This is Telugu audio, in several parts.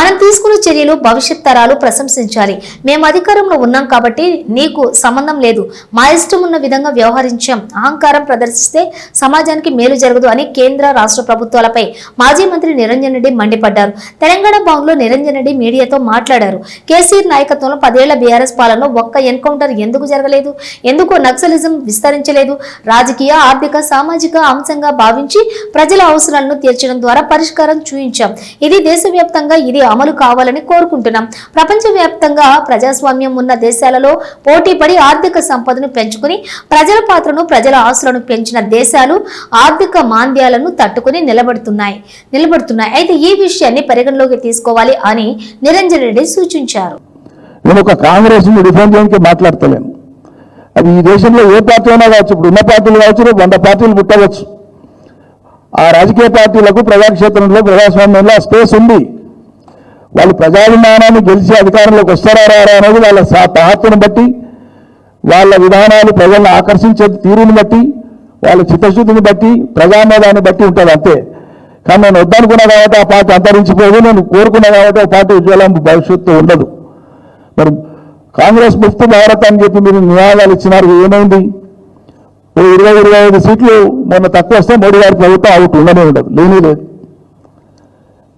మనం తీసుకున్న చర్యలు భవిష్యత్ తరాలు ప్రశంసించాలి. మేము అధికారంలో ఉన్నాం కాబట్టి నీకు సంబంధం లేదు. మా ఇష్టం ఉన్న విధంగా వ్యవహరించాం. అహంకారం ప్రదర్శిస్తే సమాజానికి మేలు జరగదు అని కేంద్ర రాష్ట్ర ప్రభుత్వాలపై మాజీ మంత్రి నిరంజన్ రెడ్డి మండిపడ్డారు. తెలంగాణ భవన్లో నిరంజన్ రెడ్డి మీడియాతో మాట్లాడారు. కేసీఆర్ నాయకత్వంలో పదేళ్ళ బీఆర్ఎస్ పాలనలో ఒక్క ఎన్కౌంటర్ ఎందుకు జరగలేదు? ఎందుకు నక్సలిజం విస్తరించలేదు? రాజకీయ ఆర్థిక సామాజిక అంశంగా భావించి ప్రజల అవసరాలను తీర్చడం ద్వారా పరిష్కారం చూయించాం ఇది దేశవ్యాప్తంగా ఇది అమలు కావాలని కోరుకుంటున్నాం. ప్రపంచవ్యాప్తంగా ప్రజాస్వామ్యం ఉన్న దేశాలలో పోటీపడి ఆర్థిక సంపదను పెంచుకుని ప్రజల పాత్రను ప్రజల ఆస్తులను పెంచిన దేశాలు ఆర్థిక మాంద్యాలను తట్టుకుని నిలబడుతున్నాయి నిలబడుతున్నాయి. అయితే ఈ విషయాన్ని పరిగణలోకి తీసుకోవాలి అని నిరంజన్ రెడ్డి సూచించారు. నేను ఒక కాంగ్రెస్ డిఫెండ్ చేయడానికి మాట్లాడతలేను. అది ఈ దేశంలో ఏ పార్టీ అయినా కావచ్చు ఇప్పుడు ఉన్న పార్టీలు కావచ్చు రేపు వంద పార్టీలు పుట్టవచ్చు. ఆ రాజకీయ పార్టీలకు ప్రజాక్షేత్రంలో ప్రజాస్వామ్యంలో స్పేస్ ఉంది. వాళ్ళు ప్రజాభిమానాన్ని గెలిచి అధికారంలోకి వస్తారా రారా అనేది వాళ్ళ సా- బట్టి వాళ్ళ విధానాలు ప్రజలను ఆకర్షించే తీరుని బట్టి వాళ్ళ చిత్తశుద్ధిని బట్టి ప్రజామేదాన్ని బట్టి ఉంటుంది అంతే. కానీ నేను వద్దనుకున్నా కాబట్టి ఆ పార్టీ అంతరించిపోదు నేను కోరుకున్నా కాబట్టి ఆ పార్టీ ఉజ్వలం భవిష్యత్తు ఉండదు. మరి కాంగ్రెస్ ముక్తి భారత్ అని చెప్పి మీరు నినాదాలు ఇచ్చినారు ఏమైంది? ఓ ఇరవై ఇరవై ఐదు సీట్లు మొన్న తక్కువ వస్తే మోడీ గారి ప్రభుత్వం అవుట్ ఉండనే ఉండదు లేని లేదు.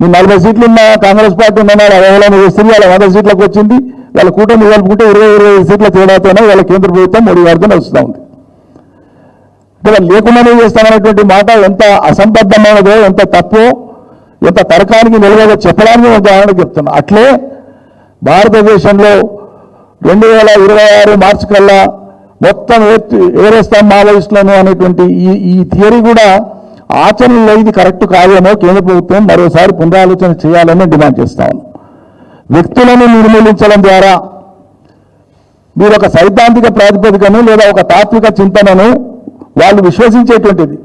మీ నలభై సీట్లు ఉన్న కాంగ్రెస్ పార్టీ ఉన్నాడు అవహేళన వస్తుంది వాళ్ళ వంద సీట్లకు వచ్చింది. వాళ్ళ కూటమి కలుపుకుంటే ఇరవై ఇరవై సీట్ల తేడాతోనే వాళ్ళ కేంద్ర ప్రభుత్వం మోడీ గారితో వస్తూ ఉంది. అంటే లేకుండానే చేస్తామనేటువంటి మాట ఎంత అసంబద్ధమైనదో ఎంత తప్పో ఎంత తర్కానికి నిలవదో చెప్పడానికి ఉదాహరణ చెప్తున్నా. అట్లే భారతదేశంలో రెండు వేల ఇరవై ఆరు మార్చి కల్లా మొత్తం ఏరేస్తాం మావోయిస్టులను అనేటువంటి ఈ ఈ థియరీ కూడా ఆచరణలో ఇది కరెక్ట్ కాదేమో కేంద్ర ప్రభుత్వం మరోసారి పునరాలోచన చేయాలని డిమాండ్ చేస్తాను వ్యక్తులను నిర్మూలించడం ద్వారా మీరు ఒక సైద్ధాంతిక ప్రాతిపదికను లేదా ఒక తాత్విక చింతనను వాళ్ళు విశ్వసించేటువంటిది.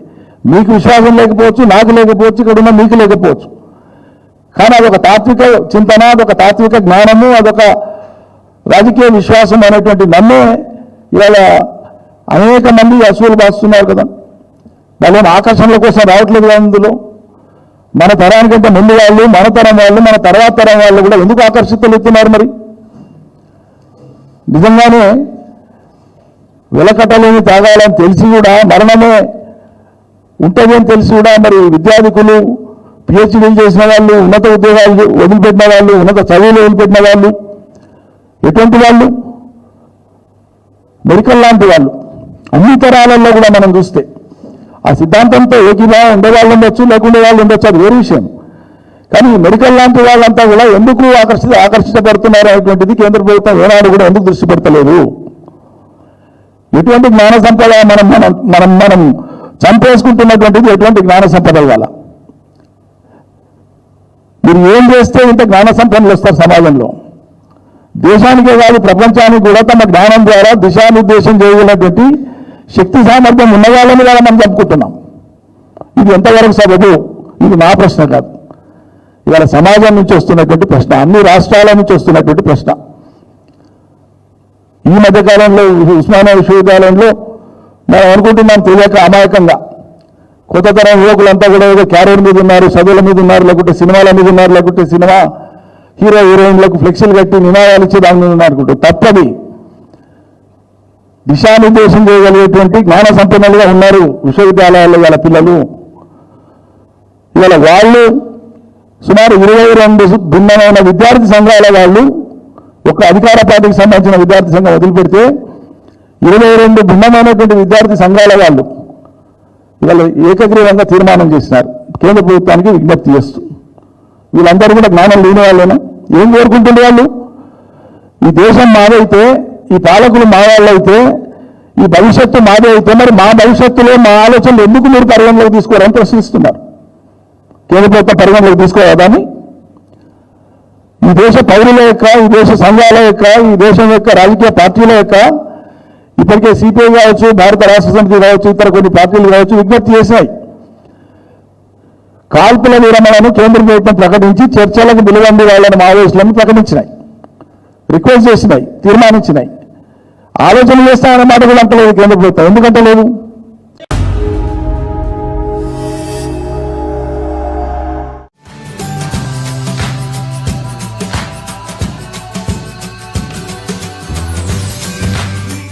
మీకు విశ్వాసం లేకపోవచ్చు నాకు లేకపోవచ్చు ఇక్కడ ఉన్న మీకు లేకపోవచ్చు. కానీ అదొక తాత్విక చింతన అదొక తాత్విక జ్ఞానము అదొక రాజకీయ విశ్వాసం అనేటువంటి నమ్మే ఇవాళ అనేక మంది అసూలు బాస్తున్నారు కదా. వాళ్ళు ఏం ఆకర్షణల కోసం రావట్లేదు కదా అందులో మన తరానికంటే ముందు వాళ్ళు మన తరం వాళ్ళు మన తర్వాత తరం వాళ్ళు కూడా ఎందుకు ఆకర్షితులవుతున్నారు మరి? నిజంగానే వెలకట్టలేని తాగాలని తెలిసి కూడా మరణమే ఉంటుంది అని తెలిసి కూడా మరి విద్యార్థికులు పిహెచ్డీలు చేసిన వాళ్ళు ఉన్నత ఉద్యోగాలు వదిలిపెట్టిన వాళ్ళు ఉన్నత చదువులు వదిలిపెట్టిన వాళ్ళు ఎటువంటి వాళ్ళు? మెడికల్ లాంటి వాళ్ళు. అన్ని తరాలలో కూడా మనం చూస్తే ఆ సిద్ధాంతంతో ఏకీభావం ఉండేవాళ్ళు ఉండొచ్చు లేకుండే వాళ్ళు ఉండొచ్చు అది వేరే విషయం. కానీ ఈ మెడికల్ లాంటి వాళ్ళంతా కూడా ఎందుకు ఆకర్షిత ఆకర్షించబడుతున్నారు అనేటువంటిది కేంద్ర ప్రభుత్వం ఏనాడు కూడా ఎందుకు దృష్టి పెడతలేదు? ఎటువంటి జ్ఞాన సంపద మనం మనం మనం మనం చంపేసుకుంటున్నటువంటిది ఎటువంటి జ్ఞాన సంపద వల్ల మీరు ఏం చేస్తే ఇంత జ్ఞాన సంపన్నులు వస్తారు సమాజంలో? దేశానికే కాదు ప్రపంచానికి కూడా తమ జ్ఞానం ద్వారా దిశానిర్దేశం చేయగలిగినటువంటి శక్తి సామర్థ్యం ఉన్నవాళ్ళని కదా మనం చెప్పుకుంటున్నాం ఇది ఎంతవరకు సబబు? ఇది నా ప్రశ్న కాదు. ఇవాళ సమాజం నుంచి వస్తున్నటువంటి ప్రశ్న అన్ని రాష్ట్రాల నుంచి వస్తున్నటువంటి ప్రశ్న. ఈ మధ్యకాలంలో ఉస్మానియా విశ్వవిద్యాలయంలో మనం అనుకుంటున్నాం తెలియక అమాయకంగా. కొత్త తరం యువకులంతా కూడా ఏదో క్యారియర్ మీద ఉన్నారు చదువుల మీద ఉన్నారు లేకుంటే సినిమాల మీద ఉన్నారు లేకుంటే సినిమా హీరో హీరోయిన్లకు ఫ్లెక్సీలు కట్టి నినాదాలు ఇచ్చి దాని మీద ఉన్నారు అనుకుంటారు. తప్పది. దిశానిర్దేశం చేయగలిగేటువంటి జ్ఞాన సంపన్నులుగా ఉన్నారు విశ్వవిద్యాలయాల్లో ఇవాళ పిల్లలు. ఇవాళ వాళ్ళు సుమారు ఇరవై రెండు భిన్నమైన విద్యార్థి సంఘాల వాళ్ళు ఒక అధికార పార్టీకి సంబంధించిన విద్యార్థి సంఘం వదిలిపెడితే ఇరవై రెండు భిన్నమైనటువంటి విద్యార్థి సంఘాల వాళ్ళు ఇవాళ ఏకగ్రీవంగా తీర్మానం చేసినారు. కేంద్ర ప్రభుత్వానికి విజ్ఞప్తి చేస్తూ. వీళ్ళందరూ కూడా జ్ఞానం లేని వాళ్ళేనా? ఏం కోరుకుంటుండే వాళ్ళు? ఈ దేశం మాదైతే ఈ పాలకులు మా వాళ్ళైతే ఈ భవిష్యత్తు మాదే అయితే మరి మా భవిష్యత్తులో మా ఆలోచనలు ఎందుకు మీరు పరిగణలోకి తీసుకోరని ప్రశ్నిస్తున్నారు? కేంద్ర ప్రభుత్వం పరిగణలోకి తీసుకోవదాన్ని ఈ దేశ పౌరుల యొక్క ఈ దేశ సంఘాల యొక్క ఈ దేశం యొక్క రాజకీయ పార్టీల యొక్క ఇప్పటికే సిపిఐ కావచ్చు భారత రాష్ట్ర సమితి కావచ్చు ఇతర కొన్ని పార్టీలు కావచ్చు విజ్ఞప్తి చేశాయి. కాల్పుల విరమణను కేంద్ర ప్రభుత్వం ప్రకటించి చర్చలకు నిలవండి వాళ్ళని మావోయిస్టులను ప్రకటించినాయి. రిక్వెస్ట్ చేసినాయి తీర్మానించినాయి. ఆలోచన చేస్తామన్న మాట కూడా అంటలేదు కేంద్ర ప్రభుత్వం ఎందుకంటే లేదు